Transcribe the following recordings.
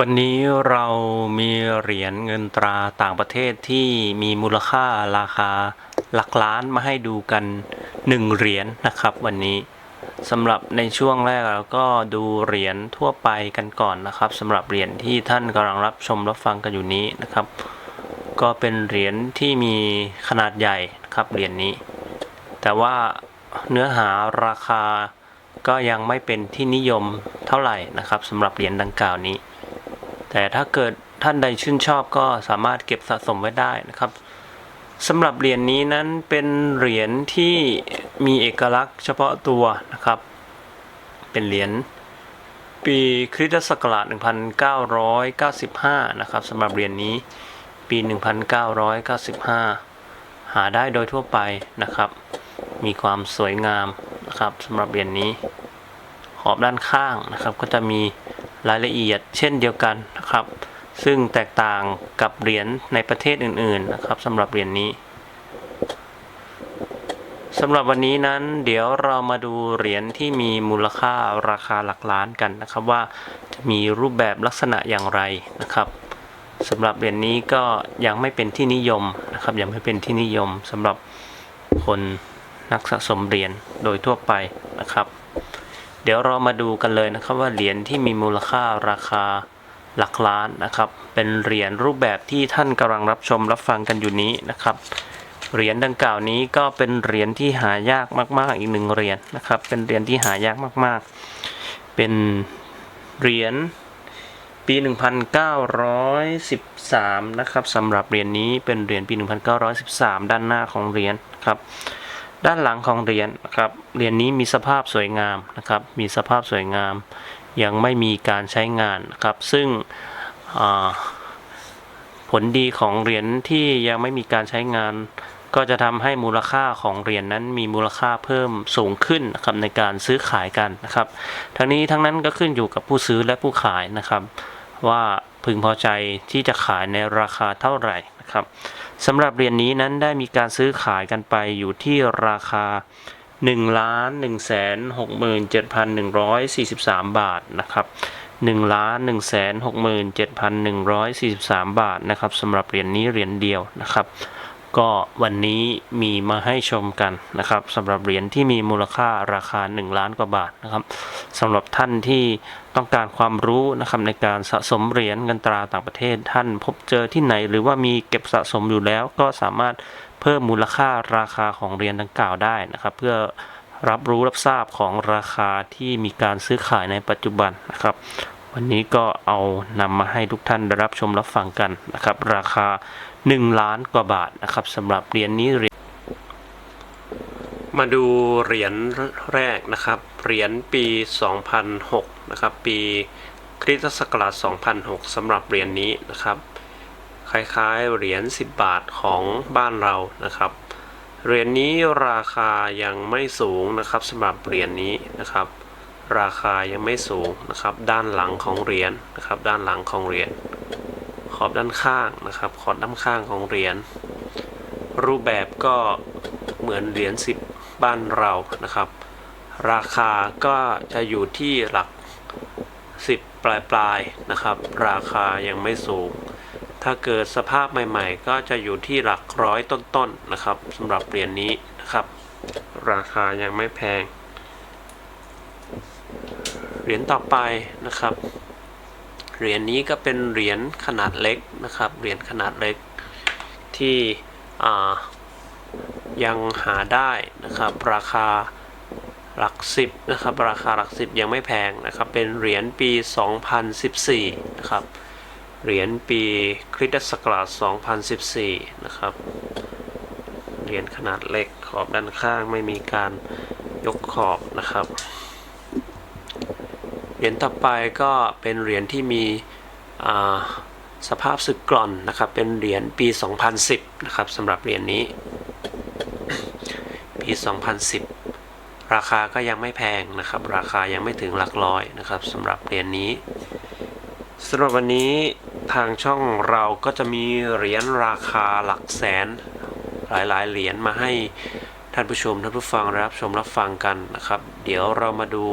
วันนี้เรามีเหรียญเงินตราต่างประเทศที่มีมูลค่าราคาหลักล้านมาให้ดูกัน 1 เหรียญนะครับ วันนี้สำหรับในช่วงแรกเราก็ดูเหรียญทั่วไปกันก่อนนะครับสำหรับเหรียญที่ท่านกำลังรับชมรับฟังกันอยู่นี้นะครับ ก็เป็นเหรียญที่มีขนาดใหญ่นะครับเหรียญนี้ แต่ว่าเนื้อหาราคาก็ยังไม่เป็นที่นิยมเท่าไหร่นะครับสำหรับเหรียญดังกล่าวนี้ แต่ถ้าเกิดท่านใดชื่นชอบก็สามารถเก็บสะสมไว้ได้นะครับสำหรับเหรียญนี้นั้นเป็นเหรียญที่มีเอกลักษณ์เฉพาะตัวนะครับ เป็นเหรียญปีคริสตศักราช 1995 นะครับสำหรับเหรียญนี้ปี 1995 หาได้โดยทั่วไปนะครับ มีความสวยงามนะครับสำหรับเหรียญนี้ ขอบด้านข้างนะครับ ก็จะมี รายละเอียดเช่นเดียวกันนะครับ ซึ่งแตกต่างกับเหรียญในประเทศอื่นๆนะครับสำหรับเหรียญนี้สำหรับวันนี้นั้นเดี๋ยวเรามาดูเหรียญที่มีมูลค่าราคาหลักล้านกันนะครับว่าจะมีรูปแบบลักษณะอย่างไรนะครับสำหรับเหรียญนี้ก็ยังไม่เป็นที่นิยมนะครับยังไม่เป็นที่นิยมสำหรับคนนักสะสมเหรียญโดยทั่วไปนะครับ เดี๋ยวเรามาดูกันเลยนะครับว่าเหรียญที่มีมูลค่าราคาหลักล้านนะครับ เป็นเหรียญรูปแบบที่ท่านกำลังรับชมรับฟังกันอยู่นี้นะครับ เหรียญดังกล่าวนี้ก็เป็นเหรียญที่หายากมาก ๆ อีกหนึ่งเหรียญนะครับ เป็นเหรียญที่หายากมากๆ เป็นเหรียญปี 1913 นะครับสำหรับเหรียญนี้เป็นเหรียญปี 1913 ด้านหน้าของเหรียญครับ ด้านหลังของเหรียญนะครับเหรียญนี้มีสภาพสวยงามนะครับ มีสภาพสวยงาม ยังไม่มีการใช้งานนะครับ ซึ่งผลดีของเหรียญที่ยังไม่มีการใช้งาน ก็จะทำให้มูลค่าของเหรียญนั้นมีมูลค่าเพิ่มสูงขึ้นนะครับในการซื้อขายกันนะครับ ทั้งนี้ทั้งนั้นก็ขึ้นอยู่กับผู้ซื้อและผู้ขายนะครับ ว่าพึงพอใจที่จะขายในราคาเท่าไหร่นะครับสำหรับเหรียญนี้นั้นได้มีการซื้อขายกันไปอยู่ที่ราคา1ล้าน1แสน67,143 บาทนะครับ1ล้าน1แสน67,143 บาทนะครับสำหรับเหรียญนี้เหรียญเดียวนะครับ ก็วันนี้มีมาให้ชมกันนะครับสำหรับเหรียญที่มีมูลค่าราคา 1 ล้านกว่าบาทนะครับสำหรับท่านที่ต้องการความรู้นะครับในการสะสมเหรียญเงินตราต่างประเทศ ท่านพบเจอที่ไหน หรือว่ามีเก็บสะสมอยู่แล้ว ก็สามารถเพิ่มมูลค่าราคาของเหรียญดังกล่าวได้นะครับ เพื่อรับรู้รับทราบของราคาที่มีการซื้อขายในปัจจุบันนะครับ วันนี้ก็เอานำมาให้ทุกท่านได้รับชมรับฟังกันนะครับ ราคา 1 ล้านกว่าบาทนะครับสำหรับเหรียญนี้เหรียญมาดูเหรียญแรกนะครับ เหรียญปี 2006 นะครับ ปีคริสตศักราช 2006สำหรับเหรียญนี้นะครับ คล้ายๆเหรียญ 10 บาทของบ้านเรานะครับ เหรียญนี้ราคายังไม่สูงนะครับสำหรับเหรียญนี้นะครับ ราคายังไม่สูงนะครับ ด้านหลังของเหรียญนะครับ ด้านหลังของเหรียญ ขอบด้านข้างนะครับ ขอบด้านข้างของเหรียญ รูปแบบก็เหมือนเหรียญสิบบ้านเรานะครับ ราคาก็จะอยู่ที่หลักสิบปลายๆนะครับ ราคายังไม่สูง ถ้าเกิดสภาพใหม่ๆ ก็จะอยู่ที่หลักร้อยต้นๆนะครับสำหรับเหรียญนี้นะครับ ราคายังไม่แพง เหรียญต่อไปนะครับ เหรียญนี้ก็เป็นเหรียญขนาดเล็กนะครับ เหรียญขนาดเล็กที่ยังหาได้นะครับ ราคาหลักสิบนะครับ ราคาหลักสิบยังไม่แพงนะครับ เป็นเหรียญปี 2014 นะครับ เหรียญปีคริสตศักราช 2014 นะครับ เหรียญขนาดเล็กขอบด้านข้างไม่มีการยกขอบนะครับ รียญต่อไปก็เป็นเหรียญที่มีสภาพสึกกร่อนนะครับ เป็นเหรียญปี 2010 นะครับสำหรับเหรียญนี้ ปี 2010 ราคาก็ยังไม่แพงนะครับ ราคายังไม่ถึงหลักร้อยนะครับสำหรับเหรียญนี้สำหรับวันนี้ทางช่องเราก็จะมีเหรียญราคาหลักแสน หลายๆ เหรียญมาให้ท่านผู้ชมท่านผู้ฟังรับชมรับฟังกันนะครับ เดี๋ยวเรามาดู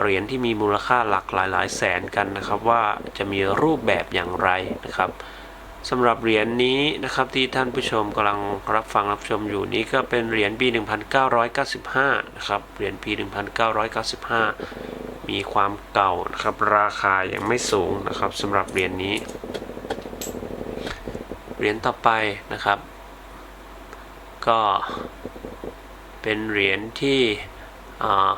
เหรียญที่มีมูลค่าหลักหลายๆแสนกันนะครับว่าจะมีรูปแบบอย่างไรนะครับสำหรับเหรียญนี้นะครับที่ท่านผู้ชมกำลังรับฟังรับชมอยู่นี้ก็เป็นเหรียญปี 1995 นะครับเหรียญปี 1995 มีความเก่านะครับราคายังไม่สูงนะครับสำหรับเหรียญนี้ เหรียญต่อไปนะครับ ก็เป็นเหรียญที่อ่า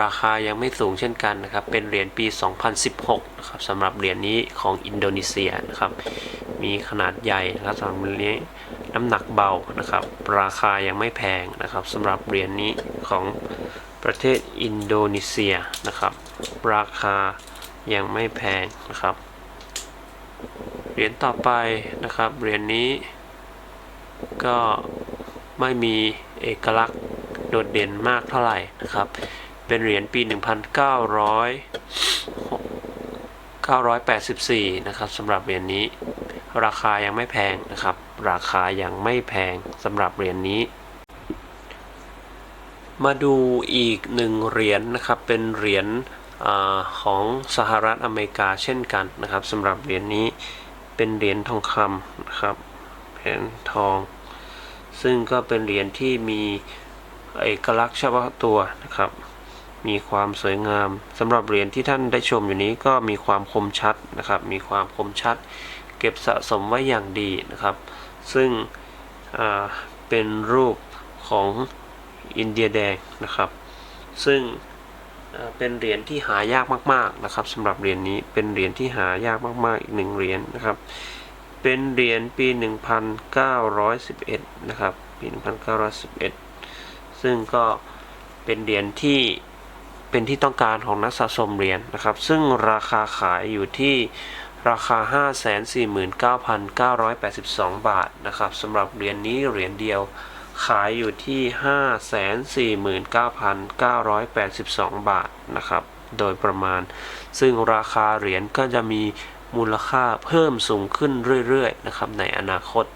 ราคายังไม่สูงเช่นกันนะครับ เป็นเหรียญปี 2016 นะครับสำหรับเหรียญนี้ของอินโดนีเซียนะครับ มีขนาดใหญ่นะครับสำหรับเหรียญนี้น้ำหนักเบานะครับ ราคายังไม่แพงนะครับสำหรับเหรียญนี้ของประเทศอินโดนีเซียนะครับ ราคายังไม่แพงนะครับ เหรียญต่อไปนะครับ เหรียญนี้ ก็ไม่มีเอกลักษณ์โดดเด่นมากเท่าไหร่นะครับ เป็นเหรียญปี 1900 984 นะครับสำหรับเหรียญนี้ ราคายังไม่แพงนะครับ ราคายังไม่แพงสำหรับเหรียญนี้ มาดูอีกหนึ่งเหรียญนะครับ เป็นเหรียญของสหรัฐอเมริกาเช่นกันนะครับสำหรับเหรียญนี้เป็นเหรียญทองคำนะครับเหรียญทอง ซึ่งก็เป็นเหรียญที่มีเอกลักษณ์เฉพาะตัวนะครับ มีความสวยงามสำหรับเหรียญที่ท่านได้ชมอยู่นี้ก็มีความคมชัดนะครับ มีความคมชัด เก็บสะสมไว้อย่างดีนะครับ ซึ่งเป็นรูปของอินเดียแดงนะครับ ซึ่งเป็นเหรียญที่หายากมาก ๆนะครับสำหรับเหรียญนี้เป็นเหรียญที่หายากมากๆอีกหนึ่งเหรียญนะครับ เป็นเหรียญปี 1911 นะครับ ปี 1911 ซึ่งก็เป็นเหรียญที่ เป็นที่ต้องการของนักสะสมเหรียญนะครับ ซึ่งราคาขายอยู่ที่ราคา 549,982 บาทนะครับสำหรับเหรียญนี้เหรียญเดียวขายอยู่ที่ 549,982 บาทนะครับ โดยประมาณ ซึ่งราคาเหรียญก็จะมีมูลค่าเพิ่มสูงขึ้นเรื่อยๆนะครับในอนาคต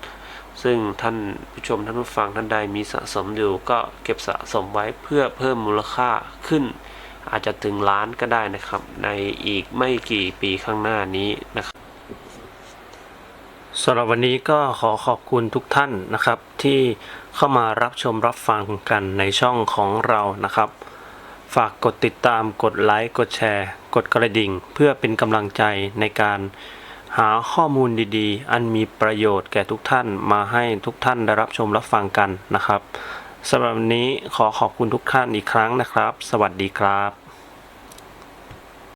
ซึ่งท่านผู้ชมท่านผู้ฟังท่านใดมีสะสมอยู่ก็เก็บสะสมไว้เพื่อเพิ่มมูลค่าขึ้น อาจจะถึงล้านก็ได้นะครับ ในอีกไม่กี่ปีข้างหน้านี้นะครับสำหรับวันนี้ก็ขอขอบคุณทุกท่านนะครับ ที่เข้ามารับชมรับฟังกันในช่องของเรานะครับ ฝากกดติดตามกดไลค์กดแชร์ กดกระดิ่ง เพื่อเป็นกำลังใจในการหาข้อมูลดีๆ อันมีประโยชน์แก่ทุกท่านมาให้ทุกท่านได้รับชมรับฟังกันนะครับ สำหรับวันนี้ขอขอบคุณทุกท่านอีกครั้งนะครับ สวัสดีครับ